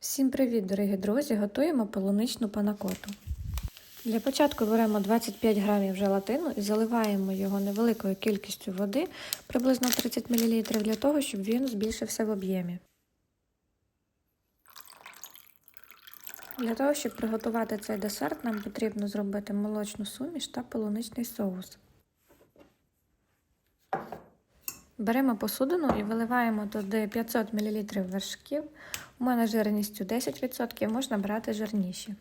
Всім привіт, дорогі друзі! Готуємо полуничну панакоту. Для початку беремо 25 грамів желатину і заливаємо його невеликою кількістю води, приблизно 30 мл, для того, щоб він збільшився в об'ємі. Для того, щоб приготувати цей десерт, нам потрібно зробити молочну суміш та полуничний соус. Беремо посудину і виливаємо туди 500 мл вершків. У мене жирністю 10%, можна брати жирніші.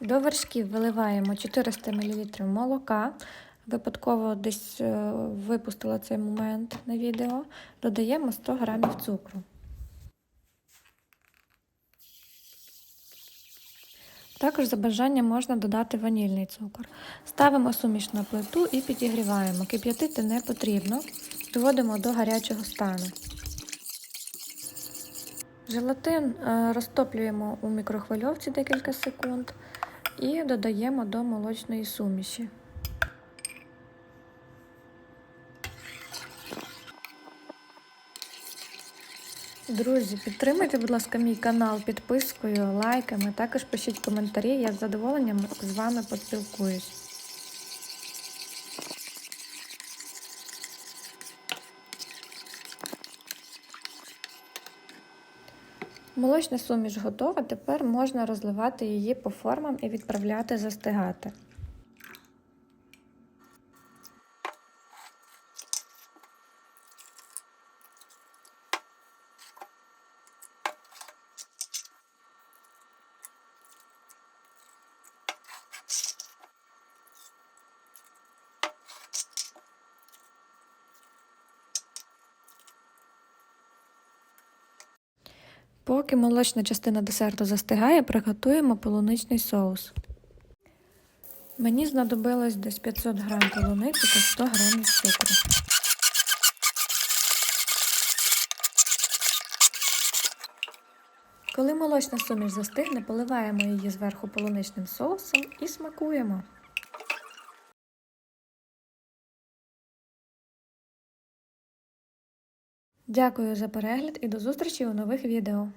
До вершків виливаємо 400 мл молока. Випадково десь випустила цей момент на відео. Додаємо 100 г цукру. Також за бажанням можна додати ванільний цукор. Ставимо суміш на плиту і підігріваємо. Кип'ятити не потрібно, доводимо до гарячого стану. Желатин розтоплюємо у мікрохвильовці декілька секунд і додаємо до молочної суміші. Друзі, підтримайте, будь ласка, мій канал підпискою, лайками. Також пишіть коментарі, я з задоволенням з вами поспілкуюсь. Молочна суміш готова, тепер можна розливати її по формам і відправляти застигати. Поки молочна частина десерту застигає, приготуємо полуничний соус. Мені знадобилось десь 500 г полуниці та 100 г цукру. Коли молочна суміш застигне, поливаємо її зверху полуничним соусом і смакуємо. Дякую за перегляд і до зустрічі у нових відео.